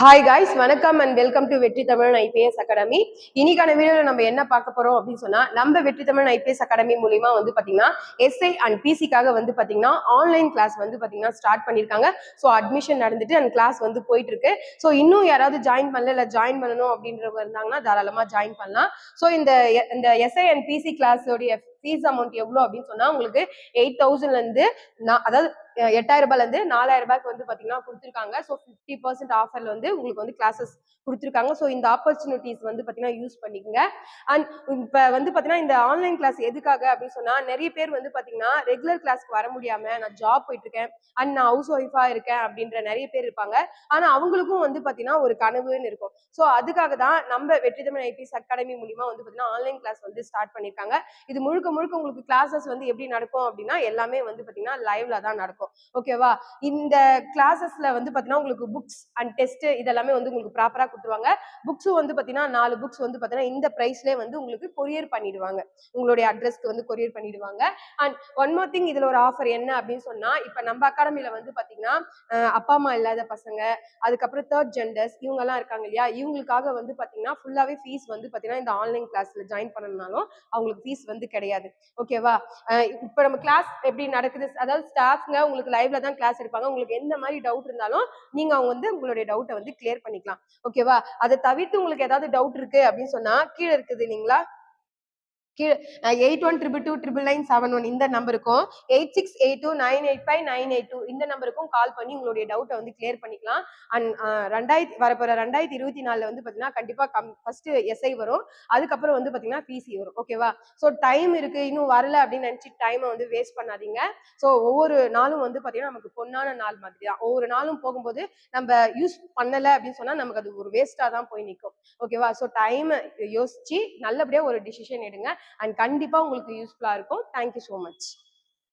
Hi guys வணக்கம் and welcome to Vetri Tamizhan IPS academy. இன்னைக்கான வீடியோல நம்ம என்ன பார்க்க போறோம் அப்படின்னு சொன்னா நம்ம வெற்றி தமிழன் ஐபிஎஸ் அகாடமி மூலியமா வந்து பாத்தீங்கன்னா எஸ்ஐ அண்ட் பிசிக்காக வந்து பாத்தீங்கன்னா ஆன்லைன் கிளாஸ் வந்து பாத்தீங்கன்னா ஸ்டார்ட் பண்ணிருக்காங்க. ஸோ அட்மிஷன் நடந்துட்டு அந்த கிளாஸ் வந்து போயிட்டு இருக்கு ஸோ இன்னும் யாராவது ஜாயின் பண்ணல இல்ல ஜாயின் பண்ணணும் அப்படின்றவங்க இருந்தாங்கன்னா தாராளமா ஜாயின் பண்ணலாம். ஸோ இந்த இந்த எஸ்ஐ அண்ட் பிசி கிளாஸோடைய ஃபீஸ் அமௌண்ட் எவ்வளோ அப்படின்னு சொன்னா உங்களுக்கு எயிட் தௌசண்ட்ல இருந்து நான் அதாவது எட்டாயிரம் ரூபாயிலேருந்து நாலாயிரம் ரூபாய்க்கு வந்து பார்த்தீங்கன்னா கொடுத்துருக்காங்க. ஸோ ஃபிஃப்டி பர்சன்ட் ஆஃபரில் வந்து உங்களுக்கு வந்து கிளாஸஸ் கொடுத்துருக்காங்க. ஸோ இந்த ஆப்பர்ச்சுனிட்டிஸ் வந்து பார்த்தீங்கன்னா யூஸ் பண்ணிக்கோங்க. அண்ட் இப்போ வந்து பார்த்தீங்கன்னா இந்த ஆன்லைன் கிளாஸ் எதுக்காக அப்படின்னு சொன்னால் நிறைய பேர் வந்து பார்த்தீங்கன்னா ரெகுலர் கிளாஸ்க்கு வர முடியாமல் நான் ஜாப் போயிட்டுருக்கேன். அண்ட் நான் ஹவுஸ் ஒய்ஃபாக இருக்கேன் அப்படின்ற நிறைய பேர் இருப்பாங்க. ஆனால் அவங்களுக்கும் வந்து பார்த்தீங்கன்னா ஒரு கனவுன்னு இருக்கும். ஸோ அதுக்காக தான் நம்ம வெற்றிதமிழ் ஐபிஎஸ் அகாடமி மூலிமா வந்து பார்த்தீங்கன்னா ஆன்லைன் கிளாஸ் வந்து ஸ்டார்ட் பண்ணியிருக்காங்க இது முழுக்க முழுக்க உங்களுக்கு கிளாஸஸ் வந்து எப்படி நடக்கும் அப்படின்னா எல்லாமே வந்து பாத்தீங்கன்னா லைவ்ல தான் நடக்கும். ஓகேவா இந்த கிளாஸஸ்ல வந்து பாத்தீங்கன்னா உங்களுக்கு புக்ஸ் அண்ட் டெஸ்ட் இதெல்லாமே வந்து உங்களுக்கு ப்ராப்பரா கொடுத்துருவாங்க. புக்ஸும் வந்து பாத்தீங்கன்னா நாலு புக்ஸ் வந்து பாத்தீங்கன்னா இந்த ப்ரைஸ்லேயே வந்து உங்களுக்கு கொரியர் பண்ணிடுவாங்க. உங்களுடைய அட்ரஸ்க்கு வந்து கொரியர் பண்ணிடுவாங்க. அண்ட் ஒன் மோர் திங் இதுல ஒரு ஆஃபர் என்ன அப்படின்னு சொன்னா இப்ப நம்ம அகாடமில வந்து பாத்தீங்கன்னா அப்பா அம்மா இல்லாத பசங்க அதுக்கப்புறம் தேர்ட் ஜெண்டர்ஸ் இவங்க எல்லாம் இருக்காங்க இல்லையா? இவங்களுக்காக வந்து பாத்தீங்கன்னா ஃபுல்லாவே ஃபீஸ் வந்து பாத்தீங்கன்னா இந்த ஆன்லைன் கிளாஸ்ல ஜாயின் பண்ணணும்னாலும் அவங்களுக்கு ஃபீஸ் வந்து கிடையாது. ஓகேவா இப்போ நம்ம கிளாஸ் எப்படி நடக்குது? அதாவது ஸ்டாஃப்ங்க உங்களுக்கு லைவ்ல தான் கிளாஸ் எடுப்பாங்க. உங்களுக்கு எந்த மாதிரி டவுட் இருந்தாலும் நீங்க அவங்க வந்து உங்களுடைய டவுட்டை வந்து கிளியர் பண்ணிக்கலாம். ஓகேவா அதை தவிர்த்து உங்களுக்கு ஏதாவது டவுட் இருக்கு அப்படின்னு சொன்னா கீழே இருக்குது இல்லைங்களா? Eight one triple two triple nine seven one இந்த நம்பருக்கும் eight six eight two nine eight five nine eight two இந்த நம்பருக்கும் கால் பண்ணி உங்களுடைய டவுட்டை வந்து கிளியர் பண்ணிக்கலாம். அண்ட் ரெண்டாயிரத்தி வரப்போற ரெண்டாயிரத்தி இருபத்தி நாலில் வந்து பார்த்தீங்கன்னா கண்டிப்பாக கம் ஃபர்ஸ்ட் எஸ்ஐ வரும். அதுக்கப்புறம் வந்து பார்த்தீங்கன்னா பிசி வரும். ஓகேவா ஸோ டைம் இருக்கு. இன்னும் வரல அப்படின்னு நினச்சி டைமை வந்து வேஸ்ட் பண்ணாதீங்க. ஸோ ஒவ்வொரு நாளும் வந்து பார்த்தீங்கன்னா நமக்கு பொன்னான நாள் மாதிரி தான் ஒவ்வொரு நாளும் போகும்போது நம்ம யூஸ் பண்ணலை அப்படின்னு சொன்னால் நமக்கு அது ஒரு வேஸ்ட்டாக தான் போய் நிற்கும் ஓகேவா ஸோ டைம் யோசிச்சு நல்லபடியா ஒரு டிசிஷன் எடுங்க. அண்ட் கண்டிப்பா உங்களுக்கு யூஸ்ஃபுல்லா இருக்கும். Thank you so much